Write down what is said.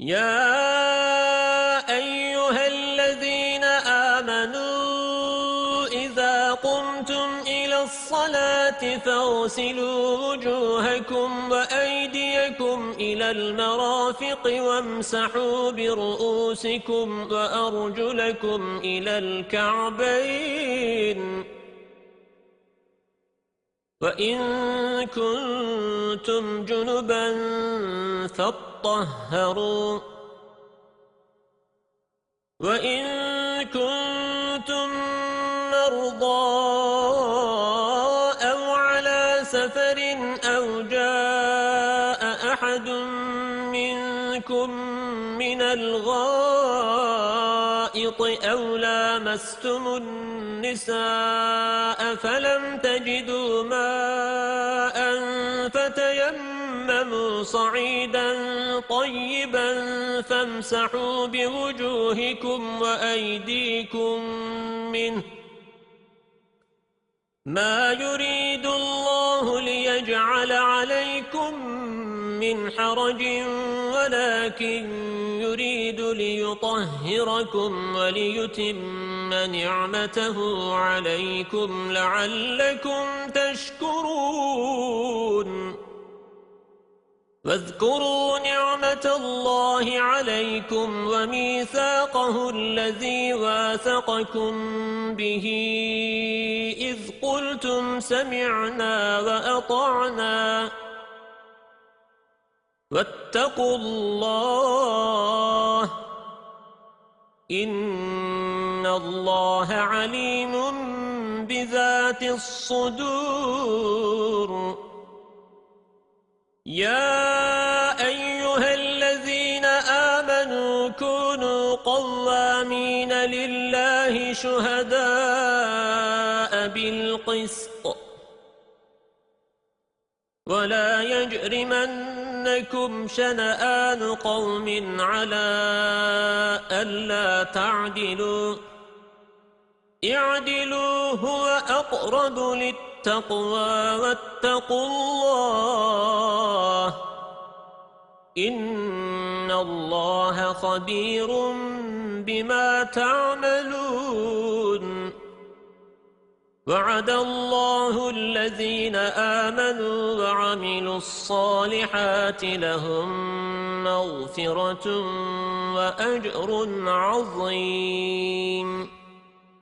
يا أيها الذين آمنوا إذا قمتم إلى الصلاة فاغسلوا وجوهكم وأيديكم إلى المرافق وامسحوا برؤوسكم وأرجلكم إلى الكعبين. وَإِن كُنتُمْ جُنُبًا فَاطَّهَّرُوا وَإِن كُنتُم مَّرْضَىٰ أَوْ عَلَىٰ سَفَرٍ أَوْ جَاءَ أَحَدٌ مِّنكُم مِّنَ الْغَائِطِ أَوْ لَامَسْتُمُ النِّسَاءَ فَلَمْ تَجِدُوا مَاءً فَتَيَمَّمُوا صَعِيدًا طَيِّبًا فَامْسَحُوا بِوُجُوهِكُمْ وَأَيْدِيكُم مِّنْهُ مَا يُرِيدُ اللَّهُ لِيَجْعَلَ عَلَيْكُم مِّنْ حَرَجٍ وَلَكِن يُرِيدُ لِيُطَهِّرَكُمْ وَلِيُتِمَّ نِعْمَتَهُ عَلَيْكُمْ لَعَلَّكُمْ تَشْكُرُونَ. وَاذْكُرُوا نِعْمَةَ اللَّهِ عَلَيْكُمْ وَمِيثَاقَهُ الَّذِي وَاثَقَكُم بِهِ. إِذْ قُلْتُمْ سَمِعْنَا وَأَطَعْنَا. وَاتَّقُوا اللَّهَ إِنَّ اللَّهَ عَلِيمٌ بِذَاتِ الصُّدُورِ. يَا أَيُّهَا الَّذِينَ آمَنُوا كُونُوا قَوَّامِينَ لِلَّهِ شُهَدَاءَ بِالْقِسْطِ. وَلَا يَجْرِمَنَّكُمْ شَنَآنُ قَوْمٍ عَلَىٰ أَلَّا تَعْدِلُوا اعْدِلُوا هُوَ أَقْرَبُ لِلتَّقْوَىٰ وَاتَّقُوا اللَّهَ إِنَّ اللَّهَ خَبِيرٌ بِمَا تَعْمَلُونَ وَعَدَ اللَّهُ الَّذِينَ آمَنُوا وَعَمِلُوا الصَّالِحَاتِ لَهُم مَّغْفِرَةٌ وَأَجْرٌ عَظِيمٌ.